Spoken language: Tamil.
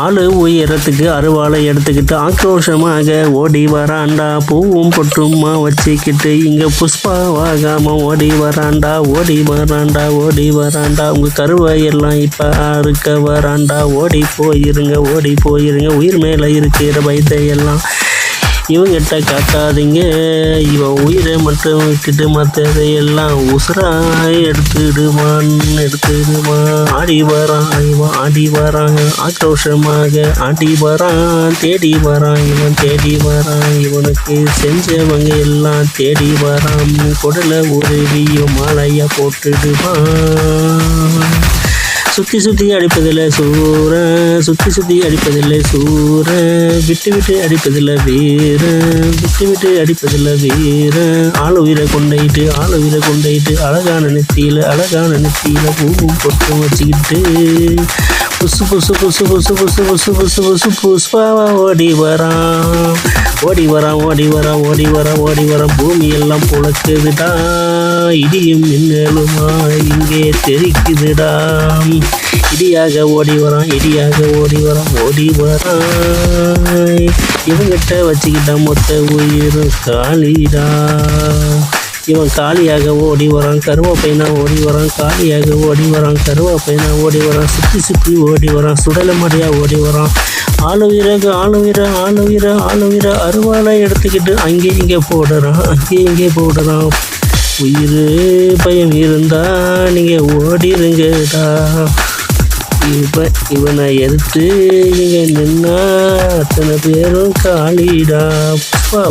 ஆளு உயரத்துக்கு அருவாளை எடுத்துக்கிட்டு ஆக்ரோஷமாக ஓடி வராண்டா. பூவும் பொட்டுமா வச்சுக்கிட்டு இங்கே புஷ்பாவாகாம ஓடி வராண்டா. ஓடி வராண்டா ஓடி வராண்டா. உங்கள் கருவை எல்லாம் இப்போ அறுக்க வராண்டா. ஓடி போயிருங்க ஓடி போயிருங்க. உயிர் மேலே இருக்கிற பயத்தை எல்லாம் இவங்கிட்ட காட்டாதீங்க இவன் உயிரை மட்டும் விட்டுட்டு மற்றதை எல்லாம் உசுராய் எடுத்துடுவான் எடுத்துடுவான். ஆடி வரான் இவன் ஆடி வரான். ஆக்ரோஷமாக ஆடி வரான் தேடி வரான். இவன் தேடி வரான். இவனுக்கு செஞ்சவங்க எல்லாம் தேடி வரான். குடலை உருவியும் மாலையா போட்டுடுவான். சுத்தி சுத்தி அடிப்பதில்லை சூர. சுத்தி சுத்தி அடிப்பதில்லை சூர. விட்டு விட்டு அடிப்பதில்லை வீர. விட்டு விட்டு அடிப்பதில்லை வீர. ஆள் உயிரை கொண்டைட்டு ஆள் உயிரை கொண்டைட்டு அழகான நெத்தியில் அழகான நெத்தியில் பூவும் பொட்டும் வச்சுக்கிட்டு புசு புசு புசு புசு புசு புசு புசு புசு புஷ்பாவா ஓடி வரான் ஓடி வரான் ஓடி வரான் ஓடி வரான் ஓடி வரான் பூமி எல்லாம் புழக்குதுடா இடியும் மின்னலுமா இங்கே தெரிக்குதுடா இடியாக ஓடி வரான் இடியாக ஓடி வரான் ஓடி வரான் இவங்கிட்ட வச்சுக்கிட்ட மொத்த உயிர் காலிடா இவன் காலியாக ஓடி வரான் கருவாப்பைனா ஓடி வரான் காலியாக ஓடி வரான் கருவாப்பைனா ஓடி வரான் சுற்றி சுற்றி ஓடி வரான் சுடல மடியா ஓடி வரான். ஆளுவிறகு ஆளுவிர ஆளுவிர ஆளுவிர அருவாளை எடுத்துக்கிட்டு அங்கே இங்கே போடுறான் அங்கே இங்கே போடுறான். உயிர் பயம் இருந்தா நீங்கள் ஓடிருங்கடா. இவன் இவனை எதிர்த்து இங்கே நின்னா அத்தனை பேரும் காலிடா. புஷ்பா